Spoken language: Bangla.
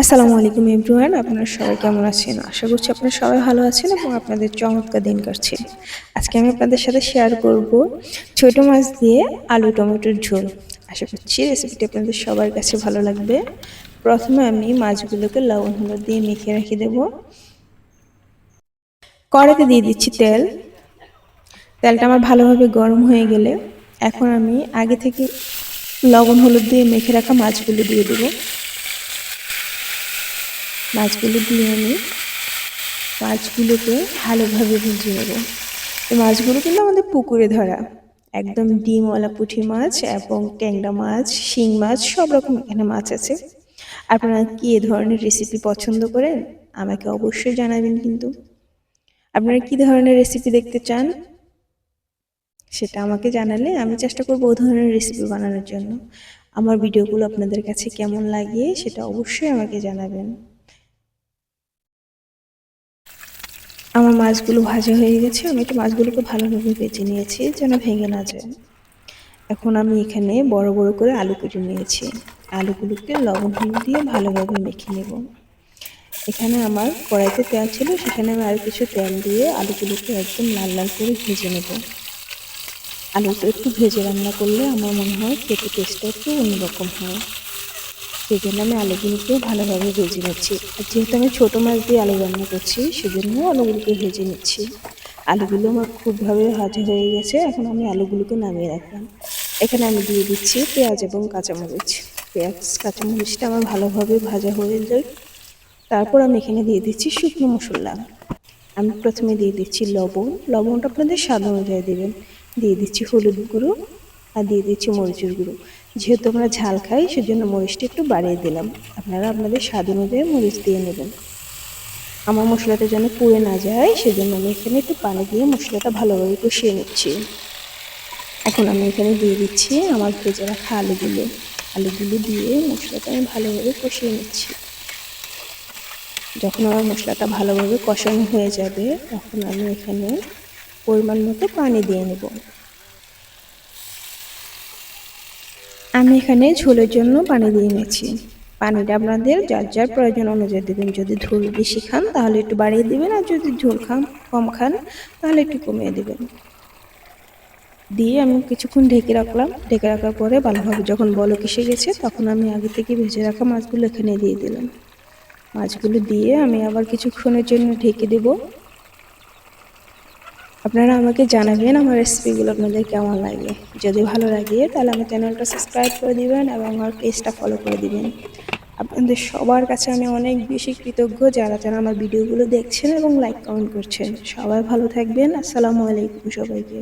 আসসালামু আলাইকুম এভরিওয়ান, আপনারা সবাই কেমন আছেন? আশা করছি আপনারা সবাই ভালো আছেন এবং আপনাদের চমৎকার দিন কাটছে। আজকে আমি আপনাদের সাথে শেয়ার করব ছোট মাছ দিয়ে আলু টমেটোর ঝোল। আশা করছি রেসিপিটি আপনাদের সবার কাছে ভালো লাগবে। প্রথমে আমি মাছগুলোকে লবণ হলুদ দিয়ে মেখে রেখে দেব। কড়াতে দিয়ে দিচ্ছি তেল। তেলটা আমার ভালোভাবে গরম হয়ে গেলে এখন আমি আগে থেকে লবণ হলুদ দিয়ে মেখে রাখা মাছগুলো দিয়ে দেবো। মাছগুলো দিয়ে আমি মাছগুলোকে ভালোভাবে ভেজে নেব। এই মাছগুলো কিন্তু আমাদের পুকুরে ধরা। একদম ডিমওয়ালা পুঁটি মাছ এবং ট্যাংরা মাছ, শিং মাছ, সব রকম এখানে মাছ আছে। আপনারা কি এ ধরনের রেসিপি পছন্দ করেন, আমাকে অবশ্যই জানাবেন কিন্তু। আপনারা কি ধরনের রেসিপি দেখতে চান, সেটা আমাকে জানালে আমি চেষ্টা করব ও ধরনের রেসিপি বানানোর জন্য। আমার ভিডিওগুলো আপনাদের কাছে কেমন লাগে, সেটা অবশ্যই আমাকে জানাবেন। আমার মাছগুলো ভাজা হয়ে গেছে। আমি একটু মাছগুলোকে ভালোভাবে বেছে নিয়েছি যেন ভেঙে না যায়। এখন আমি এখানে বড় বড় করে আলু কেটে নিয়েছি। আলুগুলোকে লবণ হলুদ দিয়ে ভালোভাবে মেখে নেব। এখানে আমার কড়াইতে তেল ছিল, সেখানে আমি আরও কিছু তেল দিয়ে আলুগুলোকে একদম লাল লাল করে ভেজে নেব। আলুটা একটু ভেজে রান্না করলে আমার মনে হয় খেতে টেস্টটা একটু অন্যরকম হয়। সেই জন্য আমি আলুগুলোকে ভালোভাবে ভেজে নিচ্ছি। আর যেহেতু আমি ছোটো মাছ দিয়ে আলু রান্না করছি, সেজন্য আলুগুলোকে ভেজে নিচ্ছি। আলুগুলো আমার খুবভাবে ভাজা হয়ে গেছে, এখন আমি আলুগুলোকে নামিয়ে রাখলাম। এখানে আমি দিয়ে দিচ্ছি পেঁয়াজ এবং কাঁচামরিচ। পেঁয়াজ, কাঁচামরিচটা আমার ভালোভাবে ভাজা হয়ে যায়। তারপর আমি এখানে দিয়ে দিচ্ছি শুকনো মশলা। আমি প্রথমে দিয়ে দিচ্ছি লবণ। লবণটা আপনাদের স্বাদ অনুযায়ী দেবেন। দিয়ে দিচ্ছি হলুদ গুঁড়ো আর দিয়ে দিচ্ছি মরিচের গুঁড়ো। যেহেতু আমরা ঝাল খাই, সেজন্য মরিচটা একটু বাড়িয়ে দিলাম। আপনারা আপনাদের স্বাদ অনুযায়ী মরিচ দিয়ে নেবেন। আমার মশলাটা যেন পুড়ে না যায়, সেজন্য আমি এখানে একটু পানি দিয়ে মশলাটা ভালোভাবে কষিয়ে নিচ্ছি। এখন আমি এখানে দিয়ে দিচ্ছি আমার ভেজে রাখা আলুগুলো। আলুগুলো দিয়ে মশলাটা আমি ভালোভাবে কষিয়ে নিচ্ছি। যখন আমার মশলাটা ভালোভাবে কষানো হয়ে যাবে, তখন আমি এখানে পরিমাণ মতো পানি দিয়ে নেব। আমি এখানে ঝোলের জন্য পানি দিয়ে নিয়েছি পানিটা আপনাদের যার যার প্রয়োজন অনুযায়ী দেবেন। যদি ঝোল বেশি খান, তাহলে একটু বাড়িয়ে দেবেন, আর যদি ঝোল খান, কম খান, তাহলে একটু কমিয়ে দেবেন। দিয়ে আমি কিছুক্ষণ ঢেকে রাখলাম। ঢেকে রাখার পরে ভালোভাবে যখন বলক এসে গেছে, তখন আমি আগে থেকে ভেজে রাখা মাছগুলো এখানে দিয়ে দিলাম। মাছগুলো দিয়ে আমি আবার কিছুক্ষণের জন্য ঢেকে দেবো। আপনারা আমাকে জানাবেন আমার রেসিপিগুলো আপনাদের কেমন লাগে। যদি ভালো লাগে, তাহলে আমার চ্যানেলটা সাবস্ক্রাইব করে দিবেন এবং আমার পেজটা ফলো করে দিবেন। আপনাদের সবার কাছে আমি অনেক বেশি কৃতজ্ঞ যারা যারা আমার ভিডিওগুলো দেখছেন এবং লাইক কমেন্ট করছেন। সবাই ভালো থাকবেন। আসসালামু আলাইকুম সবাইকে।